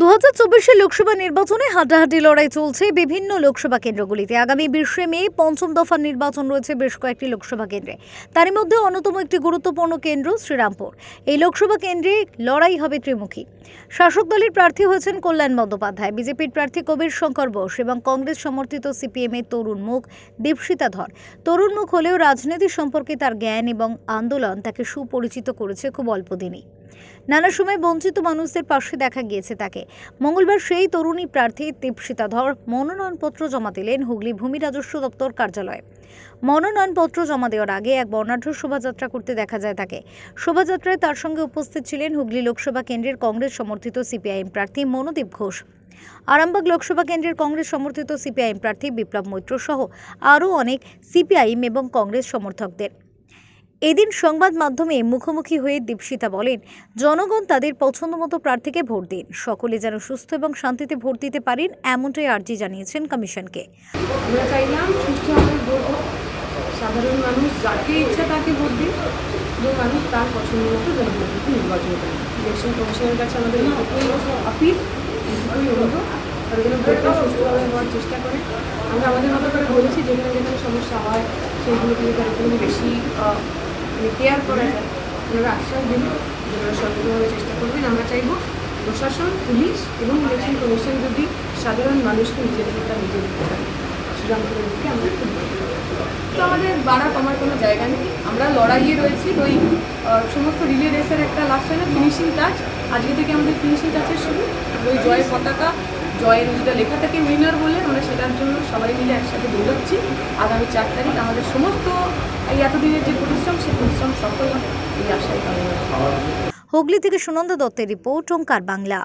দু হাজার লোকসভা নির্বাচনে হাড্ডাহাড্ডি লড়াই চলছে বিভিন্ন লোকসভা কেন্দ্রগুলিতে। আগামী বিশে মে পঞ্চম দফার নির্বাচন রয়েছে বেশ কয়েকটি লোকসভা কেন্দ্রে। তারই মধ্যে অন্যতম একটি গুরুত্বপূর্ণ কেন্দ্র শ্রীরামপুর। এই লোকসভা কেন্দ্রে লড়াই হবে ত্রিমুখী। শাসক দলের প্রার্থী হয়েছেন কল্যাণ বন্দ্যোপাধ্যায়, বিজেপির প্রার্থী কবির শঙ্কর বোস এবং কংগ্রেস সমর্থিত সিপিএম এর তরুণ মুখ দীপশিতা ধর। তরুণ মুখ হলেও রাজনীতি সম্পর্কে তার জ্ঞান এবং আন্দোলন তাকে সুপরিচিত করেছে খুব অল্প দিনেই। নানা সময় বঞ্চিত মানুষদের পাশে দেখা গিয়েছে তাকে। মঙ্গলবার সেই তরুণী প্রার্থী দীপশিতা ধর মনোনয়নপত্র জমা দিলেন হুগলি ভূমি রাজস্ব দপ্তর কার্যালয়ে। মনোনয়নপত্র জমা দেওয়ার আগে এক বর্ণাঢ্য শোভাযাত্রা করতে দেখা যায় তাকে। শোভাযাত্রায় তার সঙ্গে উপস্থিত ছিলেন হুগলি লোকসভা কেন্দ্রের কংগ্রেস সমর্থিত সিপিআইএম প্রার্থী মনোদীপ ঘোষ। আরামবাগ লোকসভা কেন্দ্রের কংগ্রেস সমর্থিত সিপিআইএম প্রার্থী বিপ্লব মৈত্র সহ আরও অনেক সিপিআইএম এবং কংগ্রেস সমর্থকদের। এদিন সংবাদ মাধ্যমে মুখোমুখি হয়ে দীপশিতা বলেন, জনগণ তাদের পছন্দমতো প্রার্থীকে ভোট দিন। সকলে যেন সুস্থ এবং শান্তিতে ভোট দিতে পারেন এমনটাই আর্জি জানিয়েছেন কমিশনকে। আমরা চাইলাম সুষ্ঠুভাবে ভোট সাধারণ মানুষ যাকে ইচ্ছা তাকে ভোট দিন যে মানুষ তার পছন্দ মতো জনপ্রতিনিধি নির্বাচন করেন ইলেকশন কমিশনের কাছে আমাদের আপিল অনুরোধ। তারা যেন ভোটটা সুষ্ঠুভাবে হওয়ার চেষ্টা করে। আমরা আমাদের মতো করে বলেছি, যেখানে যেখানে সমস্যা হয়, সেইগুলোকে যদি একটু বেশি কেয়ার করা যায়। ওনারা আশ্বাস দিন ওনারা সর্বতভাবে চেষ্টা করবেন। আমরা চাইব প্রশাসন, পুলিশ এবং ইলেকশন কমিশন যদি সাধারণ মানুষকে নিজের ভোটটা নিজে দিতে পারে শ্রীরামপুরের আমরা খুব তো আমাদের বাড়া কমার কোনো জায়গা নেই। আমরা লড়াইয়ে রয়েছি। ওই সমস্ত রিলে রেসের একটা লাস্ট হয় না ফিনিশিং টাচ আজকে থেকে আমাদের ফিনিশিং টাচের শুরু। ওই জয় পতাকা জয়ের যেটা লেখা থাকে উইনার বলে, আমরা সেটার জন্য সবাই মিলে একসাথে দৌড়াচ্ছি। আগামী চার তারিখ আমাদের সমস্ত এই এতদিনের যে পরিশ্রম, সেই পরিশ্রম সফল হবে এই কামনা হুগলি থেকে সুনন্দ দত্তের রিপোর্ট, ওঙ্কার বাংলা।